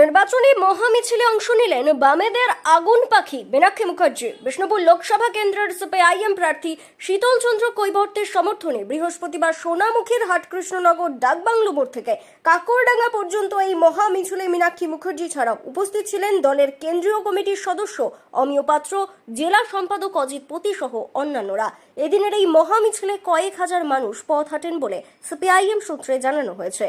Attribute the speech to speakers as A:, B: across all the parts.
A: নির্বাচনী মহামিছিলে অংশ নিলেন বামেদের আগুন পাখি মীনাক্ষী মুখার্জি। বিষ্ণুপুর লোকসভা কেন্দ্রের সিপিআইএম প্রার্থী শীতল চন্দ্র কৈবর্তের সমর্থনে বৃহস্পতিবার সোনামুখীর হাটকৃষ্ণনগর ডাকবাংলো মোড় থেকে কাকরডাঙ্গা পর্যন্ত এই মহামিছিলে মীনাক্ষী মুখার্জি ছাড়াও উপস্থিত ছিলেন দলের কেন্দ্রীয় কমিটির সদস্য, অমিয় পাত্র, জেলা সম্পাদক অজিত পতি সহ অন্যান্যরা। এদিনের এই মহামিছিলে কয়েক হাজার মানুষ পথ হাঁটেন বলে সিপিআইএম সূত্রে জানানো হয়েছে।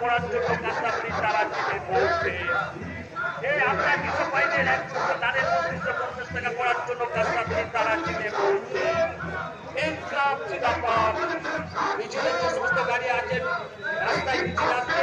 B: করার জন্য কাছাকাছি তারার থেকে পৌঁছে এই আপনার কিছু ভাইদের এক ধানের পঁচিশশো পঞ্চাশ টাকা করার জন্য কাছাকাছি তারার থেকে পৌঁছে যে সমস্ত গাড়ি আছে, রাস্তায় নিচে আসছে